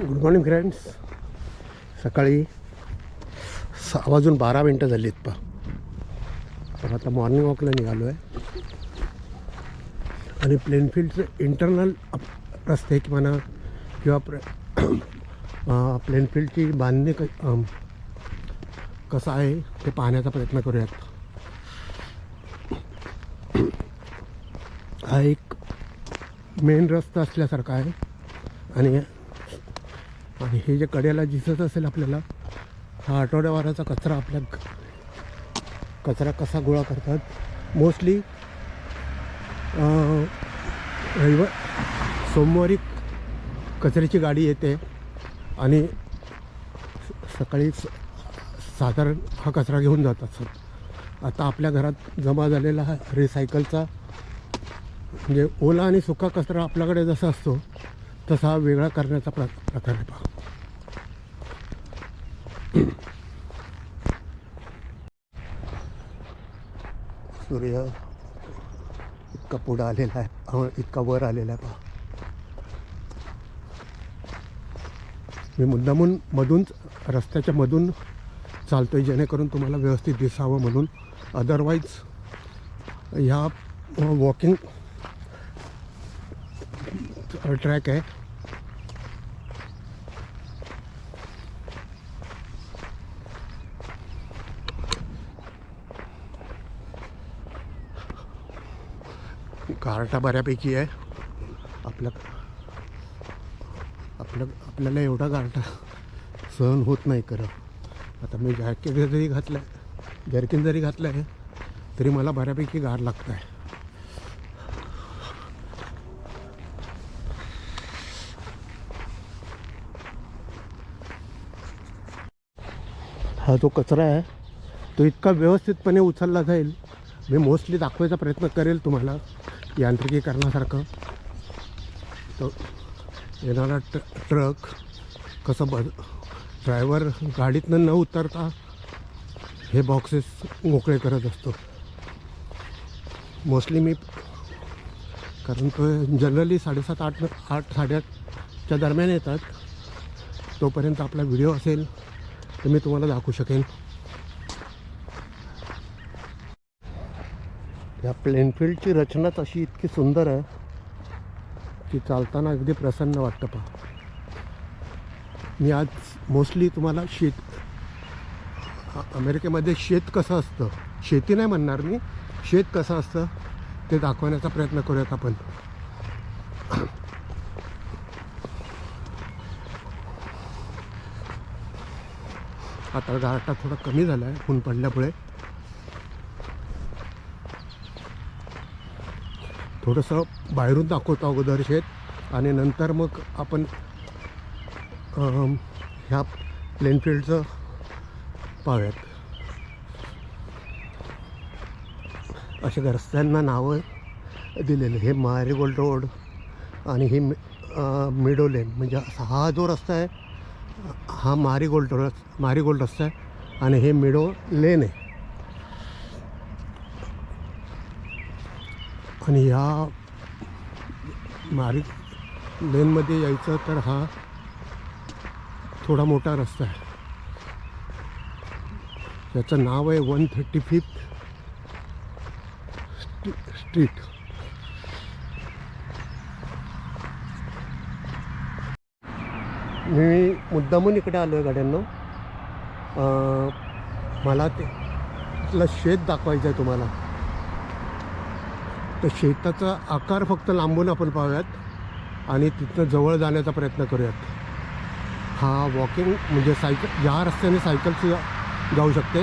Good morning friends सकाळी सहा वाजून बारा मिनटं झाली आहेत पा आता मॉर्निंग वॉकला निघालो आहे आणि प्लेनफील्डचं इंटरनल रस्ते की म्हणा किंवा प्र प्लेनफील्डची बांधणी क कसं आहे ते पाहण्याचा प्रयत्न करूयात. हा एक मेन रस्ता असल्यासारखा आहे. आणि आणि हे जे कडेला दिसत असेल आपल्याला हा आठवड्यावाराचा कचरा आपल्या कचरा कसा गोळा करतात. मोस्टली रविवार सोमवारी कचऱ्याची गाडी येते आणि स- सकाळी साधारण हा कचरा घेऊन जातात सर. आता आपल्या घरात जमा झालेला हा रिसायकलचा म्हणजे ओला आणि सुका कचरा आपल्याकडे जसा असतो तसा वेगळा करण्याचा प्र प्रकार आहे सूर्य इतका पुढं आलेला आहे. इतका वर आलेला आहे पहा. मी मुद्दामून मधून रस्त्याच्या मधून चालतो आहे जेणेकरून तुम्हाला व्यवस्थित दिसावं म्हणून. अदरवाईज ह्या वॉकिंग ट्रॅक आहे. गारटा बऱ्यापैकी आहे. आपल्या आपलं आपल्याला एवढा गारटा सहन होत नाही खरं. आता मी जॅकेट जरी घातलं आहे जर्किन जरी घातलं आहे तरी मला बऱ्यापैकी गार लागत आहे हा जो कचरा आहे तो इतका व्यवस्थितपणे उचलला जाईल. मी मोस्टली दाखवायचा प्रयत्न करेल तुम्हाला. यांत्रिकीकरणासारखं. तो येणारा ट ट्रक कसं ब ड्रायव्हर गाडीतनं न उतरता हे बॉक्सेस मोकळे करत असतो. मोस्टली मी कारण तो जनरली साडेसात आठ आठ साडेआठच्या दरम्यान येतात तोपर्यंत आपला व्हिडिओ असेल तर मी तुम्हाला दाखवू शकेन. या प्लेनफील्डची रचनाच अशी इतकी सुंदर आहे की चालताना अगदी प्रसन्न वाटतं पहा. मी आज मोस्टली तुम्हाला शेत अमेरिकेमध्ये शेत कसं असतं शेती नाही म्हणणार मी शेत कसं असतं ते दाखवण्याचा प्रयत्न करूयात आपण. आता गारटा थोडा कमी झाला आहे ऊन पडल्यामुळे. थोडंसं बाहेरून दाखवतो अगोदर शेत आणि नंतर मग आपण ह्या प्लेनफील्डचं पाहूयात. अशा रस्त्यांना नावं दिलेले हे मारीगोल्ड रोड आणि हे मिडो लेन म्हणजे असा हा जो रस्ता आहे हा मारीगोल्ड रस मारीगोल्ड रस्ता आहे आणि हे मिडो लेन आहे. आणि ह्या मारी लेनमध्ये यायचं तर हा थोडा मोठा रस्ता आहे. याचं नाव आहे वन थर्टी फिफ्थ स्ट्रीट. मी मुद्दामून इकडे आलो आहे गाड्यांना. मला ते तिथलं शेत दाखवायचं आहे तुम्हाला. तर शेताचा आकार फक्त लांबून आपण पाहूयात आणि तिथनं जवळ जाण्याचा प्रयत्न करूयात. हा वॉकिंग म्हणजे सायकल या रस्त्याने सायकलसुद्धा जाऊ शकते.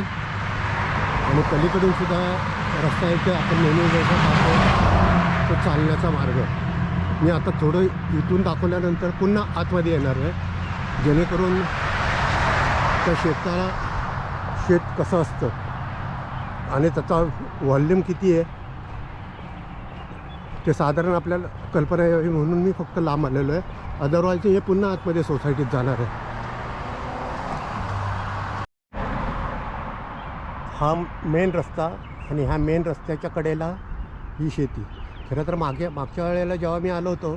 आणि पलीकडून सुद्धा रस्ता आहे ते आपण नेहमी जसं पाहतो. तो चालण्याचा मार्ग. मी आता थोडं इथून दाखवल्यानंतर पुन्हा आतमध्ये येणार आहे. जेणेकरून त्या शेताला शेत कसं असतं आणि त्याचा व्हॉल्यूम किती आहे ते साधारण आपल्याला कल्पना यावी म्हणून मी फक्त लांब आलेलो आहे. अदरवाईज हे पुन्हा आतमध्ये सोसायटीत जाणार आहे. हा मेन रस्ता आणि ह्या मेन रस्त्याच्या कडेला ही शेती. खरं तर मागे मागच्या वेळेला जेव्हा मी आलो होतो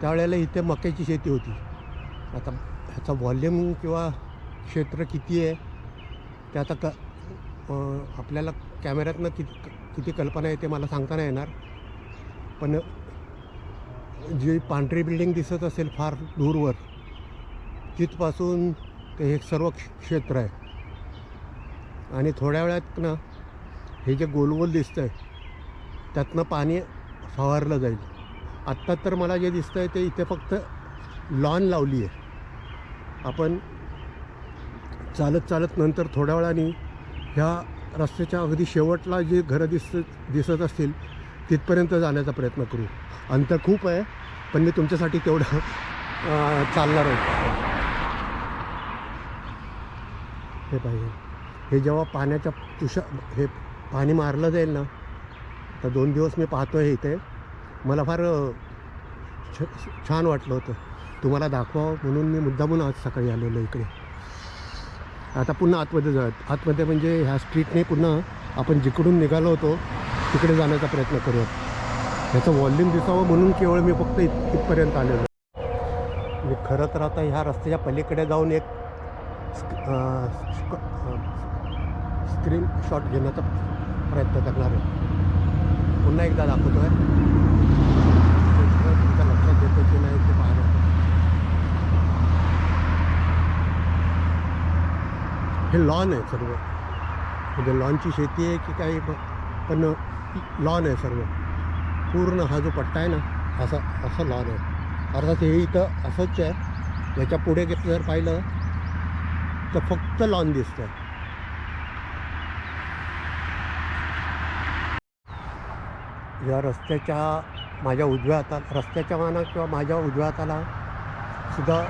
त्यावेळेला इथे मक्याची शेती होती. आता ह्याचा व्हॉल्यूम किंवा क्षेत्र किती आहे ते आता क आपल्याला कॅमेऱ्यातनं किती किती कल्पना आहे ते मला सांगता नाही येणार. पण जी पांढरी बिल्डिंग दिसत असेल फार दूरवर तिथपासून ते हे सर्व क्षेत्र आहे. आणि थोड्या वेळात ना हे जे गोलगोल दिसतं आहे त्यातनं पाणी फवारलं जाईल. आत्ता तर मला जे दिसतं आहे ते इथे फक्त लॉन लावली आहे. आपण चालत चालत नंतर थोड्या वेळाने ह्या रस्त्याच्या अगदी शेवटला जे घरं दिसत दिसत असतील तिथपर्यंत जाण्याचा प्रयत्न करू. अंतर खूप आहे पण मी तुमच्यासाठी तेवढं चालणार आहे. हे पाहिजे हे जेव्हा पाण्याच्या तुषा हे पाणी मारलं जाईल ना तर दोन दिवस मी पाहतो आहे इथे. मला फार छ छान वाटलं होतं. तुम्हाला दाखवावं म्हणून मी मुद्दामून आज सकाळी आलेलो इकडे. आता पुन्हा आतमध्ये जात आतमध्ये म्हणजे ह्या स्ट्रीटने पुन्हा आपण जिकडून निघालो होतो तिकडे जाण्याचा प्रयत्न करूयात. ह्याचं व्हॉल्यूम दिसावं म्हणून केवळ मी फक्त इत इथपर्यंत आलेलो मी खरं तर आता ह्या रस्त्याच्या पलीकडे जाऊन एक स्क्रीन शॉट घेण्याचा प्रयत्न करणार आहे. पुन्हा एकदा दाखवतो आहे तुमच्या लक्षात येतो की नाही ते बाहेर हे लॉन आहे सर्व. म्हणजे लॉनची शेती आहे की काही पण लॉन आहे सर्व. पूर्ण हा जो पट्टा आहे ना असा असं लॉन आहे अर्थात हे इथं असंच आहे. याच्यापुढे जर पाहिलं तर फक्त लॉन दिसतं या रस्त्याच्या माझ्या उजव्या हाताला रस्त्याच्या माना किंवा माझ्या उजव्या हाताला सुद्धा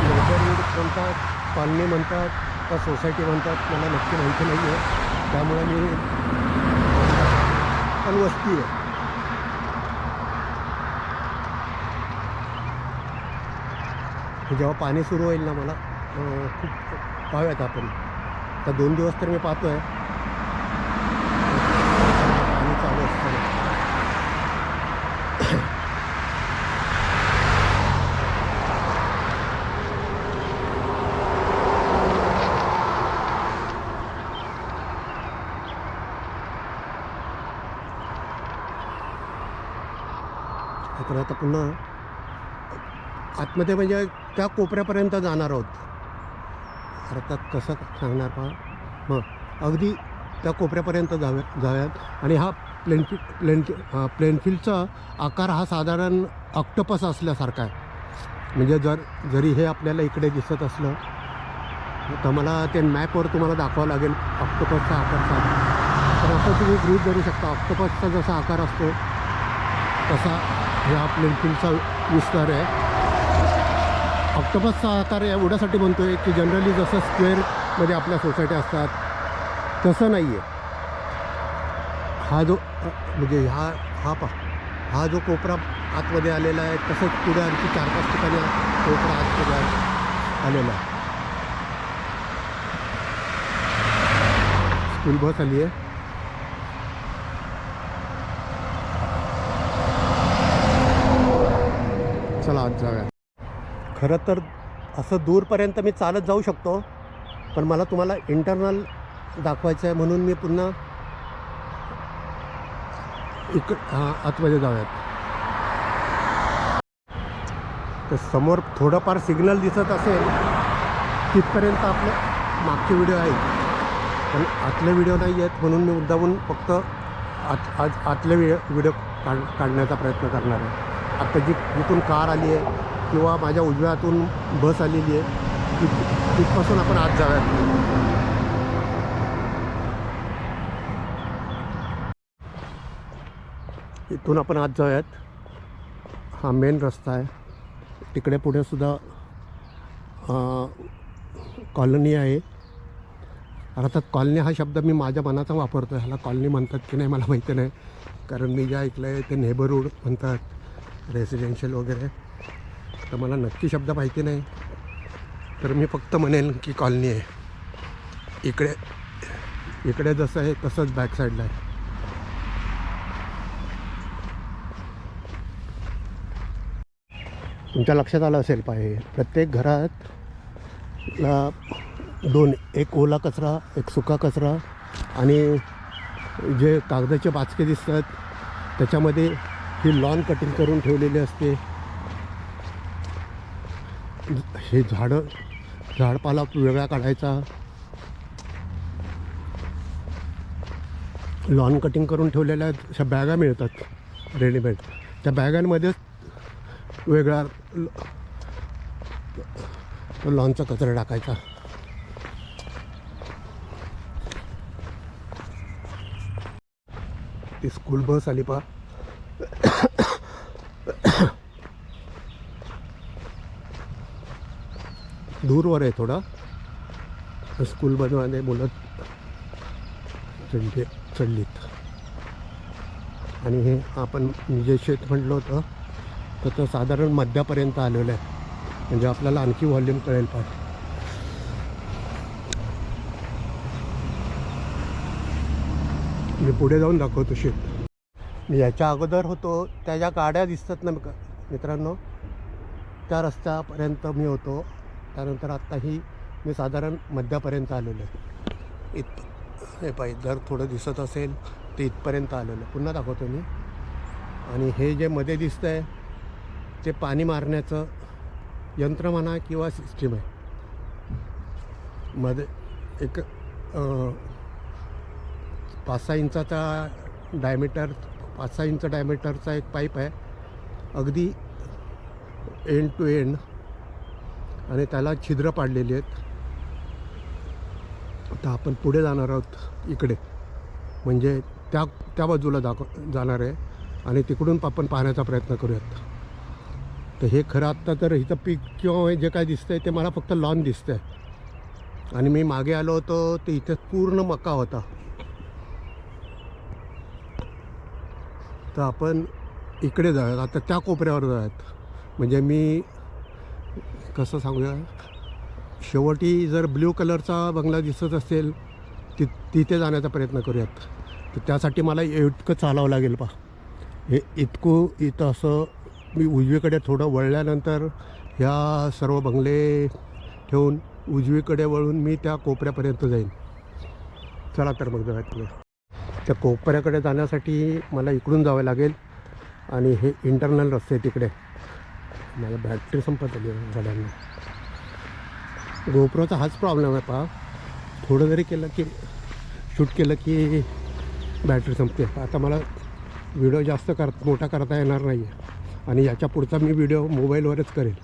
नेचरवूड म्हणतात कॉलनी म्हणतात का सोसायटी म्हणतात मला नक्की माहिती नाही आहे त्यामुळे मी पण वस्ती आहे. जेव्हा पाणी सुरू होईल ना मला खूप पाहूयात आपण. तर दोन दिवस तर मी पाहतो आहे पाणी चालू असतं तर आता पुन्हा आतमध्ये म्हणजे त्या कोपऱ्यापर्यंत जाणार आहोत. अर्थात कसं सांगणार पहा. मग अगदी त्या कोपऱ्यापर्यंत जाव्या जाव्यात आणि हा प्लेनफि प्लेन प्लेनफिल्डचा आकार हा साधारण ऑक्टोपस असल्यासारखा आहे. म्हणजे जर जरी हे आपल्याला इकडे दिसत असलं तर मला ते मॅपवर तुम्हाला दाखवावं लागेल ऑक्टोपसचा आकार साधा. तर असं तुम्ही ग्रुप धरू शकता. ऑक्टोपसचा जसा आकार असतो तसा ह्या प्लेनफिल्डचा विस्तार आहे. ऑक्टोपसचा आकार एवढ्यासाठी म्हणतो आहे की जनरली जसं स्क्वेअरमध्ये आपल्या सोसायटी असतात तसं नाही आहे हा जो म्हणजे हा हा पा हा जो कोपरा आतमध्ये आलेला आहे तसंच पुढे आणखी चार पाच ठिकाणी कोपरा आतमध्ये आलेला आहे. स्कूल बस आली आहे. चला आज जाऊया खरं तर असं दूरपर्यंत मी चालत जाऊ शकतो पण मला तुम्हाला इंटरनल दाखवायचं आहे म्हणून मी पुन्हा इक हां आतमध्ये जाऊयात. तर समोर थोडंफार सिग्नल दिसत असेल तिथपर्यंत आपलं मागचे व्हिडिओ आहेत पण आतले व्हिडिओ नाही आहेत म्हणून मी मुद्दामून फक्त आत आज आतले व्हिडिओ व्हिडिओ काढ काढण्याचा प्रयत्न करणार आहे. आत्ता जी जिथून कार आली आहे किंवा माझ्या उजव्यातून बस आलेली आहे तिथ तिथपासून आपण आत जाऊयात. इथून आपण आत जाऊयात. हा मेन रस्ता आहे. तिकडे पुढे सुद्धा कॉलनी आहे. अर्थात कॉलनी हा शब्द मी माझ्या मनाचा वापरतो ह्याला कॉलनी म्हणतात की नाही मला माहिती नाही. कारण मी जे ऐकलं आहे ते नेबरहूड म्हणतात रेसिडेन्शियल वगैरे तर मला नक्की शब्द माहिती नाही. तर मी फक्त म्हणेन की कॉलनी आहे. इकडे इकडे जसं आहे तसंच बॅक साईडला आहे. तुमच्या लक्षात आलं असेल पाहिजे प्रत्येक घरात ला दोन एक ओला कचरा एक सुका कचरा आणि जे कागदाचे बाचके दिसतात त्याच्यामध्ये ही लॉन कटिंग करून ठेवलेली असते. हे झाडं झाडपाला वेगळा काढायचा. लॉन कटिंग करून ठेवलेल्या अशा बॅगा मिळतात रेडीमेड त्या बॅगांमध्येच वेगळा लॉनचा कचरा टाकायचा. ती स्कूल बस आली पा दूरवर आहे थोडा. स्कूल बनवाने बोलत चढली चढलीत आणि हे आपण मी जे शेत म्हटलं होतं तर तो साधारण मध्यापर्यंत आलेलं आहे. म्हणजे आपल्याला आणखी व्हॉल्यूम कळेल पाहिजे मी पुढे जाऊन दाखवतो शेत याच्या अगोदर होतो त्या ज्या गाड्या दिसतात ना मित्रांनो त्या रस्त्यापर्यंत मी होतो. त्यानंतर आत्ताही मी साधारण मध्यापर्यंत आलेलो आहे. इत हे पाहिजे जर थोडं दिसत असेल ते इथपर्यंत आलेलं पुन्हा दाखवतो मी. आणि हे जे मध्ये दिसतं आहे ते पाणी मारण्याचं यंत्र म्हणा किंवा सिस्टीम आहे. मध्ये एक पाच सहा इंचाचा डायमीटर पाच सहा इंच डायमीटरचा एक पाईप आहे. अगदी एंड टू एंड आणि त्याला छिद्र पाडलेली आहेत. आता आपण पुढे जाणार आहोत इकडे. म्हणजे त्या त्या बाजूला दाख जाणार आहे. आणि तिकडून आपण पाहण्याचा प्रयत्न करूयात. तर हे खरं आत्ता तर इथं पीक किंवा हे जे काय दिसतंय ते मला फक्त लॉन दिसतंय. आणि मी मागे आलो होतो ते इथे पूर्ण मका होता. तर आपण इकडे जाऊयात. आता त्या कोपऱ्यावर जाऊयात. म्हणजे मी कसं सांगूया? शेवटी जर ब्ल्यू कलरचा बंगला दिसत असेल ति तिथे जाण्याचा प्रयत्न करूयात. तर त्यासाठी मला इतकं चालावं लागेल पा हे इतकं इथं असं मी उजवीकडे थोडं वळल्यानंतर ह्या सर्व बंगले ठेवून उजवीकडे वळून मी त्या कोपऱ्यापर्यंत जाईन. चला तर मग जाऊयात पुढे. त्या कोपऱ्याकडे जाण्यासाठी मला इकडून जावं लागेल आणि हे इंटरनल रस्ते तिकडे. माझ्या बॅटरी संपत आली आहे गाड्यांना गोप्रोचा हाच प्रॉब्लेम आहे पहा. थोडं जरी केलं की शूट केलं की बॅटरी संपते. आता मला व्हिडिओ जास्त कर मोठा करता येणार नाही आहे आणि याच्या पुढचा मी व्हिडिओ मोबाईलवरच करेल.